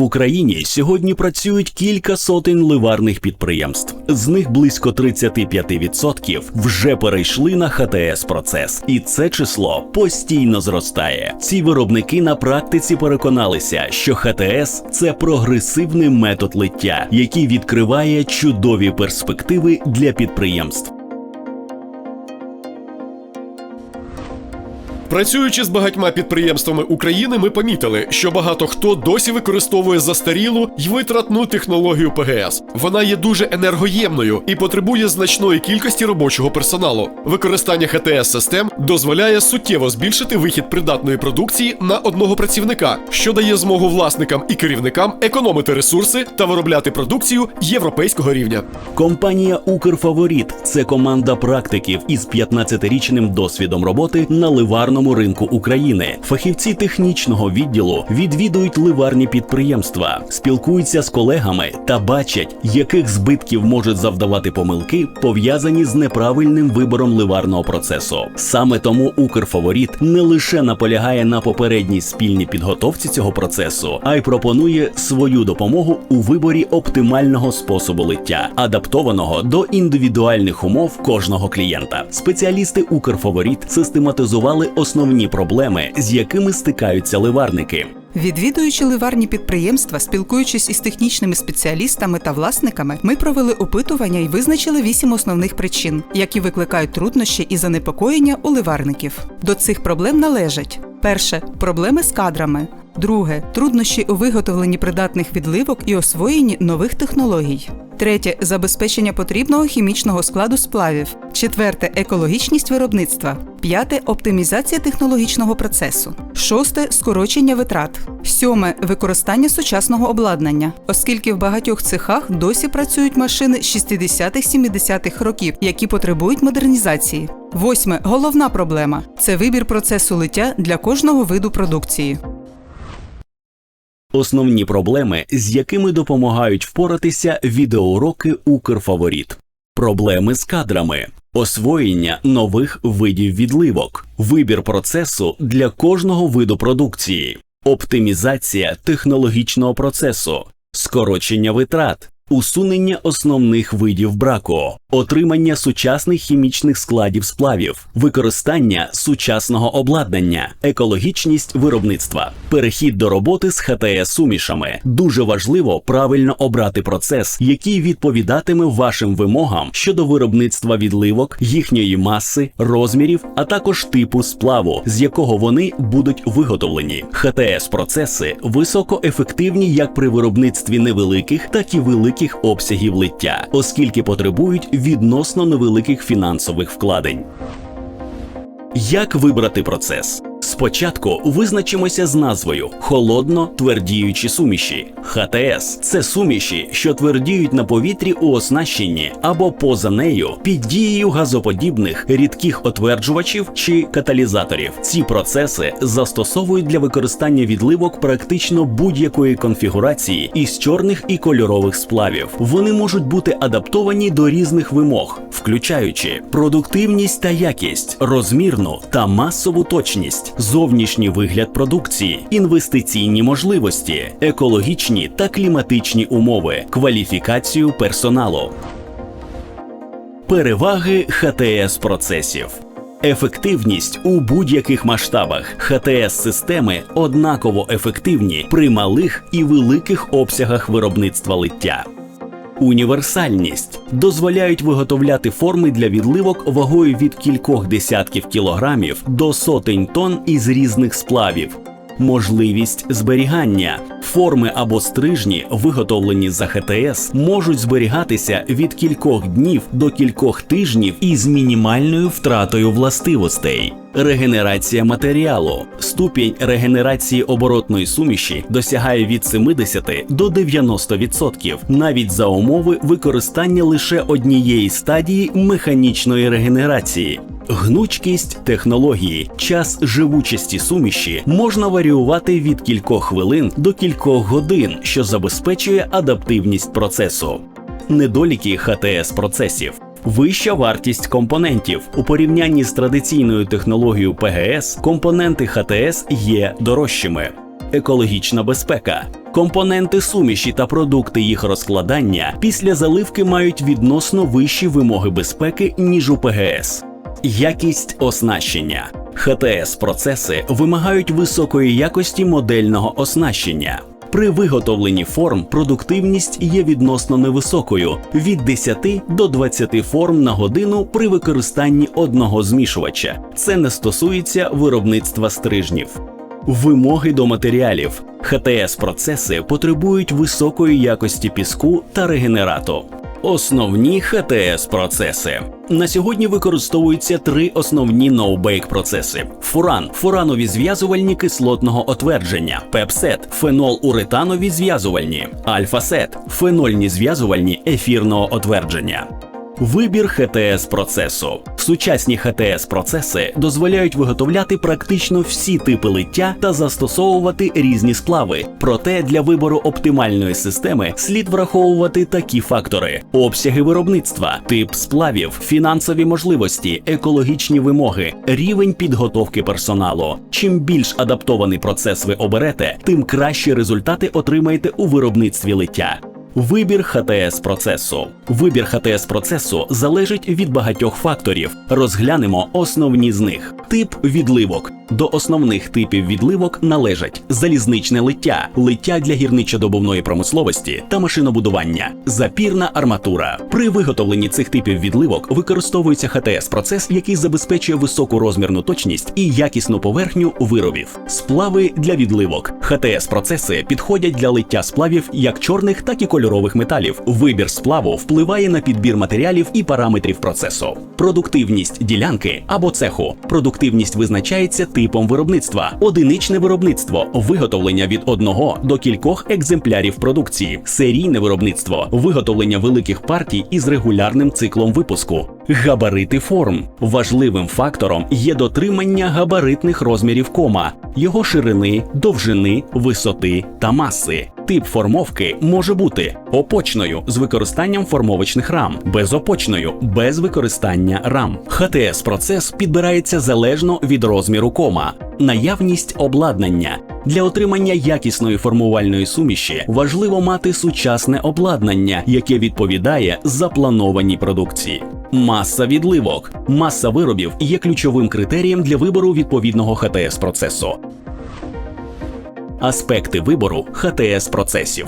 В Україні сьогодні працюють кілька сотень ливарних підприємств. З них близько 35% вже перейшли на ХТС процес, і це число постійно зростає. Ці виробники на практиці переконалися, що ХТС це прогресивний метод лиття, який відкриває чудові перспективи для підприємств. Працюючи з багатьма підприємствами України, ми помітили, що багато хто досі використовує застарілу й витратну технологію ПГС. Вона є дуже енергоємною і потребує значної кількості робочого персоналу. Використання ХТС систем дозволяє суттєво збільшити вихід придатної продукції на одного працівника, що дає змогу власникам і керівникам економити ресурси та виробляти продукцію європейського рівня. Компанія Укрфаворіт це команда практиків із 15-річним досвідом роботи на ливарному ринку України. Фахівці технічного відділу відвідують ливарні підприємства, спілкуються з колегами та бачать, яких збитків можуть завдавати помилки, пов'язані з неправильним вибором ливарного процесу. Саме тому Укрфаворіт не лише наполягає на попередній спільній підготовці цього процесу, а й пропонує свою допомогу у виборі оптимального способу лиття, адаптованого до індивідуальних умов кожного клієнта. Спеціалісти Укрфаворіт систематизували основні проблеми, з якими стикаються ливарники. Відвідуючи ливарні підприємства, спілкуючись із технічними спеціалістами та власниками, ми провели опитування і визначили вісім основних причин, які викликають труднощі і занепокоєння у ливарників. До цих проблем належать перше проблеми з кадрами. Друге труднощі у виготовленні придатних відливок і освоєнні нових технологій. Третє забезпечення потрібного хімічного складу сплавів. Четверте екологічність виробництва. П'яте оптимізація технологічного процесу. Шосте скорочення витрат. Сьоме використання сучасного обладнання, оскільки в багатьох цехах досі працюють машини 60-70-х років, які потребують модернізації. Восьме головна проблема це вибір процесу лиття для кожного виду продукції. Основні проблеми, з якими допомагають впоратися відеоуроки Укрфаворіт. Проблеми з кадрами, освоєння нових видів відливок, вибір процесу для кожного виду продукції, оптимізація технологічного процесу, скорочення витрат, усунення основних видів браку, отримання сучасних хімічних складів сплавів, використання сучасного обладнання, екологічність виробництва, перехід до роботи з ХТС сумішами. Дуже важливо правильно обрати процес, який відповідатиме вашим вимогам щодо виробництва відливок, їхньої маси, розмірів, а також типу сплаву, з якого вони будуть виготовлені. ХТС процеси високоефективні як при виробництві невеликих, так і великих обсягів лиття, оскільки потребують відносно невеликих фінансових вкладень. Як вибрати процес? Спочатку визначимося з назвою холодно твердіючі суміші. ХТС це суміші, що твердіють на повітрі у оснащенні або поза нею під дією газоподібних рідких отверджувачів чи каталізаторів. Ці процеси застосовують для використання відливок практично будь-якої конфігурації із чорних і кольорових сплавів. Вони можуть бути адаптовані до різних вимог, включаючи продуктивність та якість, розмірну та масову точність, зовнішній вигляд продукції, інвестиційні можливості, екологічні та кліматичні умови, кваліфікацію персоналу. Переваги ХТС процесів. Ефективність у будь-яких масштабах ХТС системи однаково ефективні при малих і великих обсягах виробництва лиття. Універсальність дозволяють виготовляти форми для відливок вагою від кількох десятків кілограмів до сотень тонн із різних сплавів. Можливість зберігання форми або стрижні, виготовлені за ХТС, можуть зберігатися від кількох днів до кількох тижнів із мінімальною втратою властивостей. Регенерація матеріалу. Ступінь регенерації оборотної суміші досягає від 70 до 90%, навіть за умови використання лише однієї стадії механічної регенерації. Гнучкість технології, час живучості суміші можна варіювати від кількох хвилин до кількох годин, що забезпечує адаптивність процесу. Недоліки ХТС процесів. Вища вартість компонентів у порівнянні з традиційною технологією ПГС компоненти ХТС є дорожчими. екологічна безпека. Компоненти суміші та продукти їх розкладання після заливки мають відносно вищі вимоги безпеки, ніж у ПГС. Якість оснащення. ХТС процеси вимагають високої якості модельного оснащення. При виготовленні форм продуктивність є відносно невисокою від 10 до 20 форм на годину при використанні одного змішувача. Це не стосується виробництва стрижнів. Вимоги до матеріалів. ХТС процеси потребують високої якості піску та регенерату. Основні ХТС процеси. На сьогодні використовуються три основні ноу-бейк процеси: фуран, фуранові зв'язувальні кислотного отвердження, пепсет, фенол-уретанові зв'язувальні, альфа-сет, фенольні зв'язувальні ефірного отвердження. Вибір ХТС процесу. Сучасні ХТС процеси дозволяють виготовляти практично всі типи лиття та застосовувати різні сплави. Проте для вибору оптимальної системи слід враховувати такі фактори: обсяги виробництва, тип сплавів, фінансові можливості, екологічні вимоги, рівень підготовки персоналу. Чим більш адаптований процес ви оберете, тим кращі результати отримаєте у виробництві лиття. Вибір ХТС процесу. Вибір ХТС процесу залежить від багатьох факторів. Розглянемо основні з них. Тип відливок. До основних типів відливок належать залізничне лиття, лиття для гірничодобувної промисловості та машинобудування, запірна арматура. При виготовленні цих типів відливок використовується ХТС процес, який забезпечує високу розмірну точність і якісну поверхню виробів. Сплави для відливок. ХТС процеси підходять для лиття сплавів як чорних, так і кольорових металів. Вибір сплаву впливає на підбір матеріалів і параметрів процесу. Продуктивність ділянки або цеху. Продуктивність визначається типом виробництва, одиничне виробництво, виготовлення від одного до кількох екземплярів продукції, серійне виробництво, виготовлення великих партій із регулярним циклом випуску. Габарити форм важливим фактором є дотримання габаритних розмірів кома, його ширини, довжини, висоти та маси. Тип формовки може бути опочною з використанням формовочних рам, безопочною без використання рам. ХТС процес підбирається залежно від розміру кома, наявність обладнання. Для отримання якісної формувальної суміші важливо мати сучасне обладнання, яке відповідає запланованій продукції. Маса відливок. Маса виробів є ключовим критерієм для вибору відповідного ХТС процесу. Аспекти вибору ХТС процесів.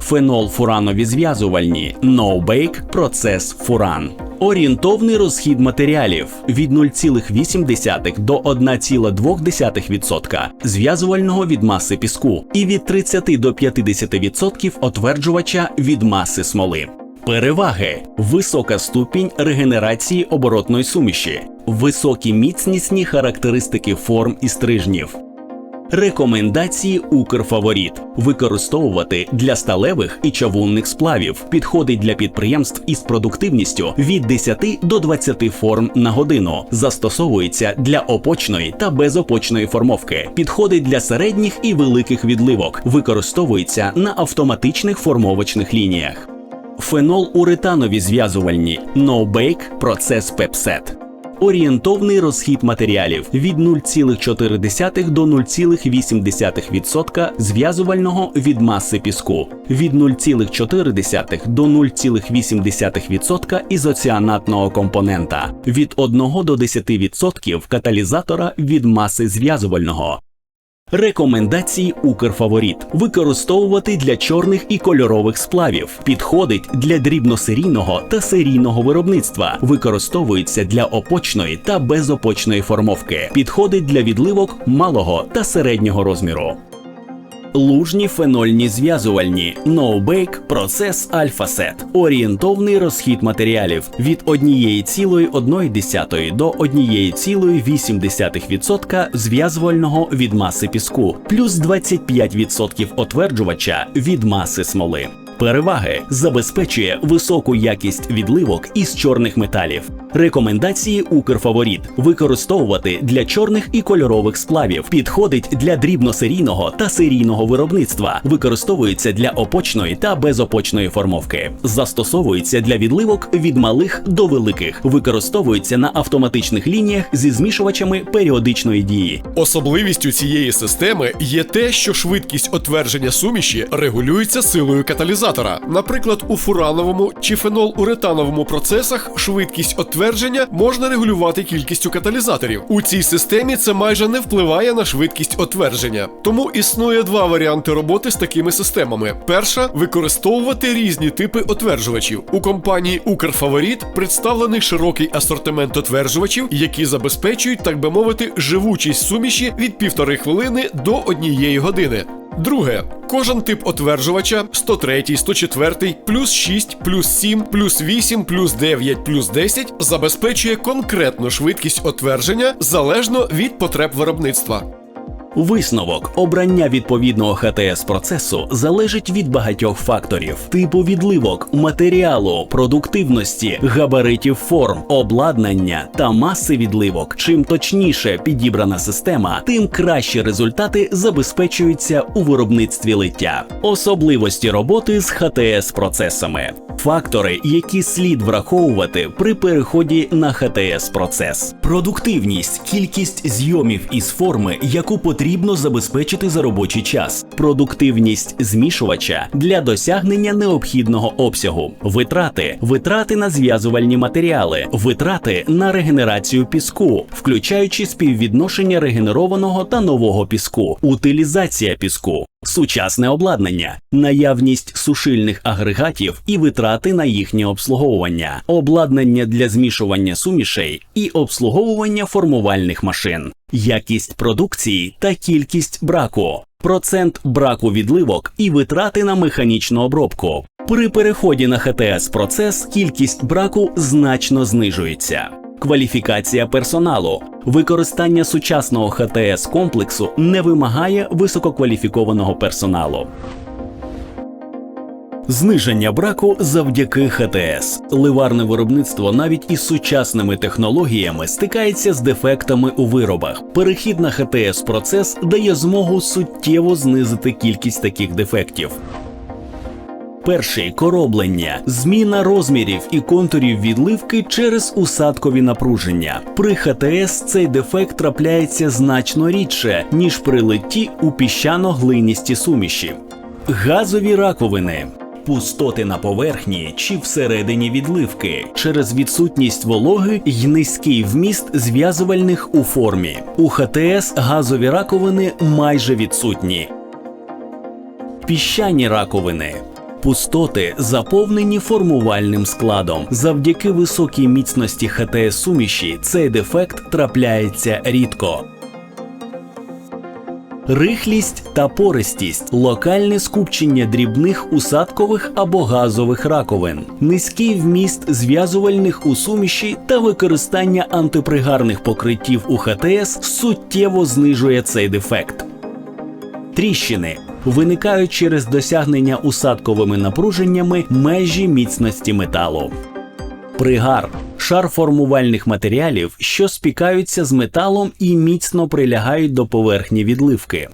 Фенол фуранові зв'язувальні No-Bake процес фуран. Орієнтовний розхід матеріалів від 0,8 до 1,2% зв'язувального від маси піску і від 30 до 50% отверджувача від маси смоли. Переваги: висока ступінь регенерації оборотної суміші, високі міцнісні характеристики форм і стрижнів. Рекомендації Укрфаворіт використовувати для сталевих і чавунних сплавів. Підходить для підприємств із продуктивністю від 10 до 20 форм на годину. Застосовується для опочної та безопочної формовки. Підходить для середніх і великих відливок. Використовується на автоматичних формовочних лініях. Фенол уретанові зв'язувальні No-Bake процес пепсет. Орієнтовний розхід матеріалів від 0,4 до 0,8% зв'язувального від маси піску, від 0,4 до 0,8% ізоціанатного компонента, від 1 до 10% каталізатора від маси зв'язувального. Рекомендації Укрфаворіт використовувати для чорних і кольорових сплавів. Підходить для дрібносерійного та серійного виробництва. Використовується для опочної та безопочної формовки. Підходить для відливок малого та середнього розміру. Лужні фенольні зв'язувальні. No-Bake процес Альфа-Сет. Орієнтовний розхід матеріалів. Від 1,1 до 1,8% зв'язувального від маси піску, плюс 25% отверджувача від маси смоли. Переваги. Забезпечує високу якість відливок із чорних металів, Рекомендації Укрфаворіт використовувати для чорних і кольорових сплавів. Підходить для дрібносерійного та серійного виробництва. Використовується для опочної та безопочної формовки. Застосовується для відливок від малих до великих. Використовується на автоматичних лініях зі змішувачами періодичної дії. Особливістю цієї системи є те, що швидкість отвердження суміші регулюється силою каталізатора. Наприклад, у фурановому чи фенол-уретановому процесах швидкість отвердження можна регулювати кількістю каталізаторів. У цій системі це майже не впливає на швидкість отвердження. Тому існує два варіанти роботи з такими системами: перша використовувати різні типи отверджувачів. У компанії Укрфаворіт представлений широкий асортимент отверджувачів, які забезпечують, так би мовити, живучість суміші від півтори хвилини до однієї години. Друге, кожен тип отверджувача 103, 104, плюс 6, плюс 7, плюс 8, плюс 9, плюс 10 забезпечує конкретну швидкість отвердження залежно від потреб виробництва. Висновок обрання відповідного ХТС процесу залежить від багатьох факторів: типу відливок, матеріалу, продуктивності, габаритів форм, обладнання та маси відливок. Чим точніше підібрана система, тим кращі результати забезпечуються у виробництві лиття. Особливості роботи з ХТС процесами. Фактори, які слід враховувати при переході на ХТС процес: продуктивність, кількість зйомів із форми, яку потрібно забезпечити за робочий час, продуктивність змішувача для досягнення необхідного обсягу, витрати, витрати на зв'язувальні матеріали, витрати на регенерацію піску, включаючи співвідношення регенерованого та нового піску, утилізація піску. Сучасне обладнання, наявність сушильних агрегатів і витрати на їхнє обслуговування, обладнання для змішування сумішей і обслуговування формувальних машин, якість продукції та кількість браку, процент браку відливок і витрати на механічну обробку. При переході на ХТС процес кількість браку значно знижується. Кваліфікація персоналу. Використання сучасного ХТС комплексу не вимагає висококваліфікованого персоналу. Зниження браку завдяки ХТС. Ливарне виробництво навіть із сучасними технологіями стикається з дефектами у виробах. Перехід на ХТС процес дає змогу суттєво знизити кількість таких дефектів. Перший короблення, зміна розмірів і контурів відливки через усадкові напруження. При ХТС цей дефект трапляється значно рідше, ніж при литті у піщано-глиністі суміші. Газові раковини. Пустоти на поверхні чи всередині відливки через відсутність вологи й низький вміст зв'язувальних у формі. У ХТС газові раковини майже відсутні. Піщані раковини. Пустоти заповнені формувальним складом. Завдяки високій міцності ХТС суміші цей дефект трапляється рідко. Рихлість та пористість, локальне скупчення дрібних усадкових або газових раковин, низький вміст зв'язувальних у суміші та використання антипригарних покриттів у ХТС суттєво знижує цей дефект. Тріщини виникають через досягнення усадковими напруженнями межі міцності металу. Пригар шар формувальних матеріалів, що спікаються з металом і міцно прилягають до поверхні відливки.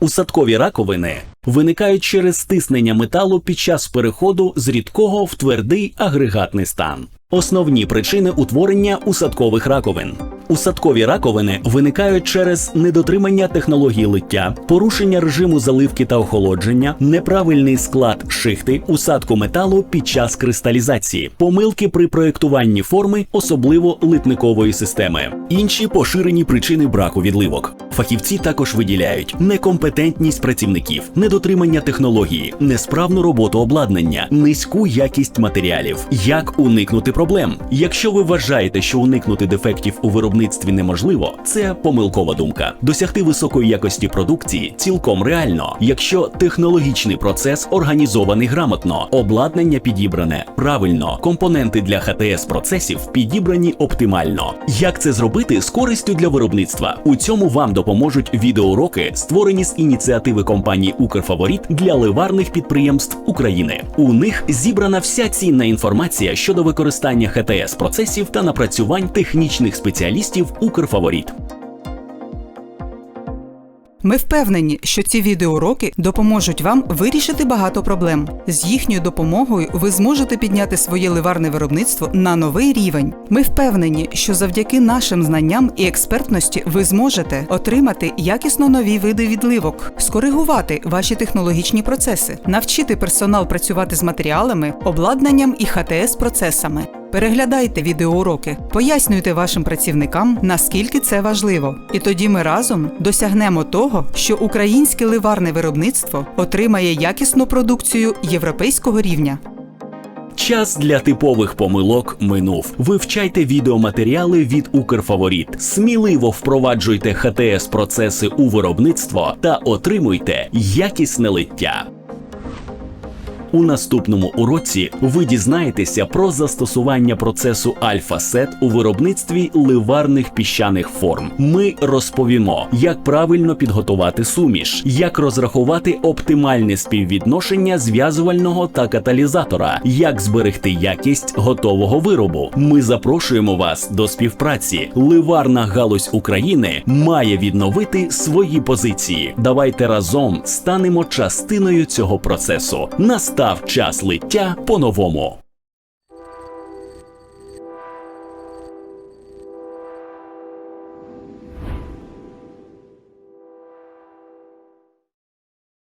Усадкові раковини виникають через стиснення металу під час переходу з рідкого в твердий агрегатний стан. Основні причини утворення усадкових раковин. Усадкові раковини виникають через недотримання технології лиття, порушення режиму заливки та охолодження, неправильний склад шихти, усадку металу під час кристалізації, помилки при проєктуванні форми, особливо литникової системи. Інші поширені причини браку відливок. Фахівці також виділяють некомпетентність працівників, недотримання технології, несправну роботу обладнання, низьку якість матеріалів. Як уникнути проблем? Якщо ви вважаєте, що уникнути дефектів у виробництві неможливо, це помилкова думка. Досягти високої якості продукції цілком реально, якщо технологічний процес організований грамотно, обладнання підібране правильно, компоненти для ХТС процесів підібрані оптимально. Як це зробити з користю для виробництва? У цьому вам допоможе допоможуть відеоуроки, створені з ініціативи компанії Укрфаворіт для ливарних підприємств України. У них зібрана вся цінна інформація щодо використання ХТС процесів та напрацювань технічних спеціалістів Укрфаворіт. Ми впевнені, що ці відеоуроки допоможуть вам вирішити багато проблем. З їхньою допомогою ви зможете підняти своє ливарне виробництво на новий рівень. Ми впевнені, що завдяки нашим знанням і експертності ви зможете отримати якісно нові види відливок, скоригувати ваші технологічні процеси, навчити персонал працювати з матеріалами, обладнанням і ХТС процесами. Переглядайте відеоуроки, пояснюйте вашим працівникам, наскільки це важливо. І тоді ми разом досягнемо того, що українське ливарне виробництво отримає якісну продукцію європейського рівня. Час для типових помилок минув. Вивчайте відеоматеріали від Укрфаворіт. Сміливо впроваджуйте ХТС процеси у виробництво та отримуйте якісне лиття. У наступному уроці ви дізнаєтеся про застосування процесу альфа-сет у виробництві ливарних піщаних форм. Ми розповімо, як правильно підготувати суміш, як розрахувати оптимальне співвідношення зв'язувального та каталізатора, як зберегти якість готового виробу. Ми запрошуємо вас до співпраці. Ливарна галузь України має відновити свої позиції. Давайте разом станемо частиною цього процесу. Настав час лиття по-новому.